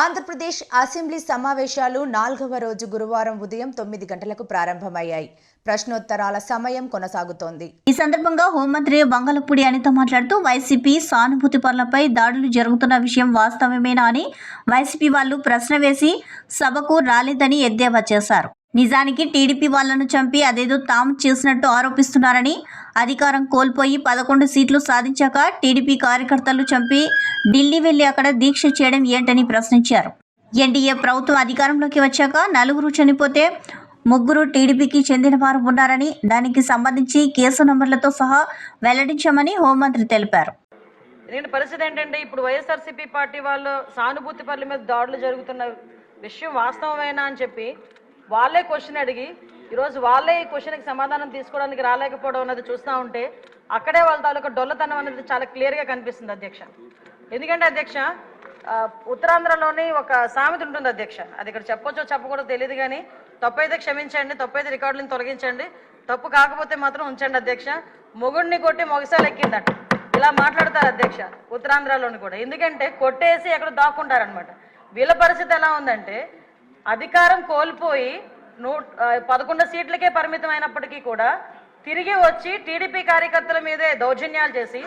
Andhra Pradesh assembly సమావేశాలు నాలుగవ రోజు గురువారం ఉదయం తొమ్మిది గంటలకు ప్రారంభమయ్యాయి. ప్రశ్నోత్తరాల సమయం కొనసాగుతోంది. ఈ సందర్భంగా హోంమంత్రి బంగళపూడి అనిత మాట్లాడుతూ వైసీపీ సానుభూతి పనులపై దాడులు జరుగుతున్న విషయం వాస్తవమేనా అని వైసీపీ వాళ్ళు ప్రశ్న వేసి సభకు రాలేదని ఎద్దేవా చేశారు. నిజానికి టీడీపీ వాళ్ళను చంపి అదేదో తాము చేసినట్టు ఆరోపిస్తున్నారని అధికారం కోల్పోయి పదకొండు సీట్లు సాధించాక టీడీపీ కార్యకర్తలు చంపి ఢిల్లీ వెళ్ళి అక్కడ దీక్ష చేయడం ఏంటని ప్రశ్నించారు. ఎన్డీఏ ప్రభుత్వం అధికారంలోకి వచ్చాక నలుగురు చనిపోతే ముగ్గురు టీడీపీకి చెందిన వారు ఉన్నారని దానికి సంబంధించి కేసు నంబర్లతో సహా వెల్లడించామని హోంమంత్రి తెలిపారు. ఎందుకంటే పరిస్థితి ఏంటంటే ఇప్పుడు వైఎస్ఆర్సీపీ పార్టీ వాళ్ళు సానుభూతి పనుల మీద దాడులు జరుగుతున్న విషయం వాస్తవమేనా అని చెప్పి వాళ్ళే క్వశ్చన్ అడిగి ఈరోజు వాళ్ళే ఈ క్వశ్చన్కి సమాధానం తీసుకోవడానికి రాలేకపోవడం అనేది చూస్తూ ఉంటే అక్కడే వాళ్ళ తాలూకా డొల్లతనం అనేది చాలా క్లియర్గా కనిపిస్తుంది అధ్యక్ష. ఎందుకంటే అధ్యక్ష ఉత్తరాంధ్రలోని ఒక సామెత ఉంటుంది అధ్యక్ష. అది ఇక్కడ చెప్పొచ్చో చెప్పకూడదు తెలియదు కానీ తప్పైతే క్షమించండి తప్పైతే రికార్డులను తొలగించండి తప్పు కాకపోతే మాత్రం ఉంచండి అధ్యక్ష. మొగుడిని కొట్టి మొగసాలు ఎక్కిందట. ఇలా మాట్లాడతారు అధ్యక్ష ఉత్తరాంధ్రలోని కూడా. ఎందుకంటే కొట్టేసి ఎక్కడ దాక్కుంటారనమాట వీళ్ళ పరిస్థితి ఎలా ఉందంటే అధికారం కోల్పోయి నూ పదకొండు సీట్లకే పరిమితం అయినప్పటికీ కూడా తిరిగి వచ్చి టీడీపీ కార్యకర్తల మీదే దౌర్జన్యాలు చేసి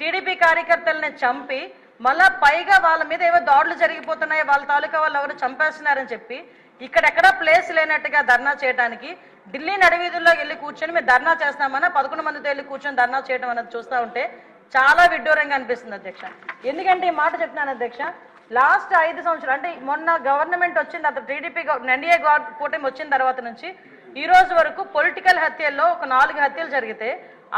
టీడీపీ కార్యకర్తలని చంపి మళ్ళా పైగా వాళ్ళ మీద ఏవో దాడులు జరిగిపోతున్నాయి వాళ్ళ తాలూకా వాళ్ళు ఎవరు చంపేస్తున్నారని చెప్పి ఇక్కడెక్కడా ప్లేస్ లేనట్టుగా ధర్నా చేయడానికి ఢిల్లీ నడివీధుల్లో వెళ్ళి కూర్చొని మేము ధర్నా చేస్తామన్నా పదకొండు మందితో వెళ్ళి కూర్చొని ధర్నా చేయడం అనేది చూస్తూ ఉంటే చాలా విడ్డూరంగా అనిపిస్తుంది అధ్యక్ష. ఎందుకంటే ఈ మాట చెప్తున్నాను అధ్యక్ష లాస్ట్ ఐదు సంవత్సరాలు అంటే మొన్న గవర్నమెంట్ వచ్చింది అతను టీడీపీ ఎన్డీఏ కూటమి వచ్చిన తర్వాత నుంచి ఈ రోజు వరకు పొలిటికల్ హత్యల్లో ఒక నాలుగు హత్యలు జరిగితే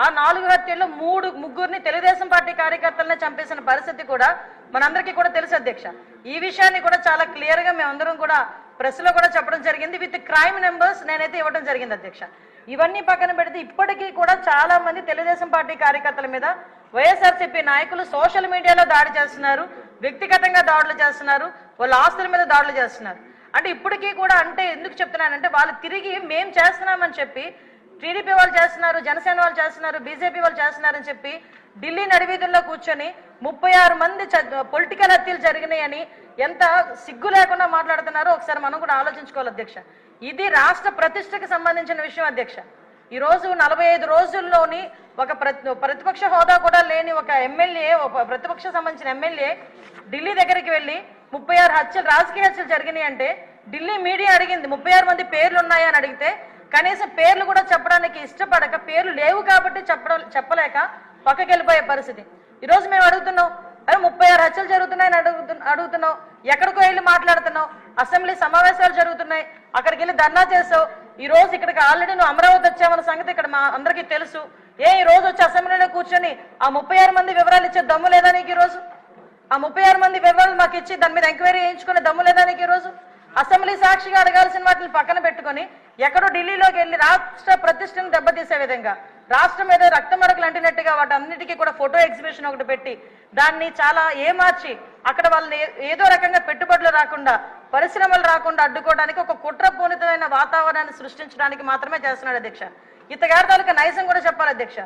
ఆ నాలుగు హత్యల్లో మూడు ముగ్గురిని తెలుగుదేశం పార్టీ కార్యకర్తలనే చంపేసిన పరిస్థితి కూడా మనందరికీ కూడా తెలుసు అధ్యక్ష. ఈ విషయాన్ని కూడా చాలా క్లియర్గా మేమందరం కూడా ప్రెస్లో కూడా చెప్పడం జరిగింది. విత్ క్రైమ్ నెంబర్స్ నేనైతే ఇవ్వడం జరిగింది అధ్యక్ష. ఇవన్నీ పక్కన పెడితే ఇప్పటికీ కూడా చాలా మంది తెలుగుదేశం పార్టీ కార్యకర్తల మీద వైఎస్ఆర్సీపీ నాయకులు సోషల్ మీడియాలో దాడి చేస్తున్నారు. వ్యక్తిగతంగా దాడులు చేస్తున్నారు వాళ్ళ ఆస్తుల మీద దాడులు చేస్తున్నారు. అంటే ఇప్పటికీ కూడా అంటే ఎందుకు చెప్తున్నానంటే వాళ్ళు తిరిగి మేం చేస్తున్నామని చెప్పి టీడీపీ వాళ్ళు చేస్తున్నారు జనసేన వాళ్ళు చేస్తున్నారు బీజేపీ వాళ్ళు చేస్తున్నారని చెప్పి ఢిల్లీ నడివీధుల్లో కూర్చొని ముప్పై ఆరు మంది పొలిటికల్ హత్యలు జరిగినాయని ఎంత సిగ్గు లేకుండా మాట్లాడుతున్నారో ఒకసారి మనం కూడా ఆలోచించుకోవాలి అధ్యక్ష. ఇది రాష్ట్ర ప్రతిష్టకు సంబంధించిన విషయం అధ్యక్ష. ఈ రోజు నలభై ఐదు రోజుల్లోని ఒక ప్రతి ప్రతిపక్ష హోదా కూడా లేని ఒక ఎమ్మెల్యే ఒక ప్రతిపక్ష సంబంధించిన ఎమ్మెల్యే ఢిల్లీ దగ్గరికి వెళ్ళి ముప్పై ఆరు హత్యలు రాజకీయ హత్యలు జరిగినాయి అంటే ఢిల్లీ మీడియా అడిగింది. ముప్పై ఆరు మంది పేర్లు ఉన్నాయా అని అడిగితే కనీసం పేర్లు కూడా చెప్పడానికి ఇష్టపడక పేర్లు లేవు కాబట్టి చెప్పడం చెప్పలేక పక్కకి వెళ్ళిపోయే పరిస్థితి. ఈరోజు మేము అడుగుతున్నాం అరే ముప్పై ఆరు హత్యలు జరుగుతున్నాయని అడుగుతు అడుగుతున్నావు? ఎక్కడికో వెళ్ళి మాట్లాడుతున్నావు? అసెంబ్లీ సమావేశాలు జరుగుతున్నాయి. అక్కడికి వెళ్ళి ధర్నా చేసావు. ఈ రోజు ఇక్కడికి ఆల్రెడీ నువ్వు అమరావతి వచ్చావన్న సంగతి ఇక్కడ మా అందరికీ తెలుసు. ఏ ఈ రోజు వచ్చి అసెంబ్లీలో కూర్చొని ఆ ముప్పై ఆరు మంది వివరాలు ఇచ్చే దమ్ము లేదా నీకు ఈరోజు రోజు? ఆ ముప్పై ఆరు మంది వివరాలు మాకు ఇచ్చి దాని మీద ఎంక్వైరీ చేయించుకునే దమ్ము లేదా నీకు ఈరోజు రోజు? అసెంబ్లీ సాక్షిగా అడగాల్సిన వాటిని పక్కన పెట్టుకొని ఎక్కడో ఢిల్లీలోకి వెళ్ళి రాష్ట్ర ప్రతిష్టను దెబ్బతీసే విధంగా రాష్ట్రం మీద రక్తమరకలు అంటినట్టుగా వాటి అన్నిటికీ కూడా ఫోటో ఎగ్జిబిషన్ ఒకటి పెట్టి దాన్ని చాలా ఏమార్చి అక్కడ వాళ్ళని ఏదో రకంగా పెట్టుబడులు రాకుండా పరిశ్రమలు రాకుండా అడ్డుకోవడానికి ఒక కుట్రపూరితమైన వాతావరణాన్ని సృష్టించడానికి మాత్రమే చేస్తున్నాడు అధ్యక్ష. ఇతగారి తాలూకా నైజం కూడా చెప్పాలి అధ్యక్ష.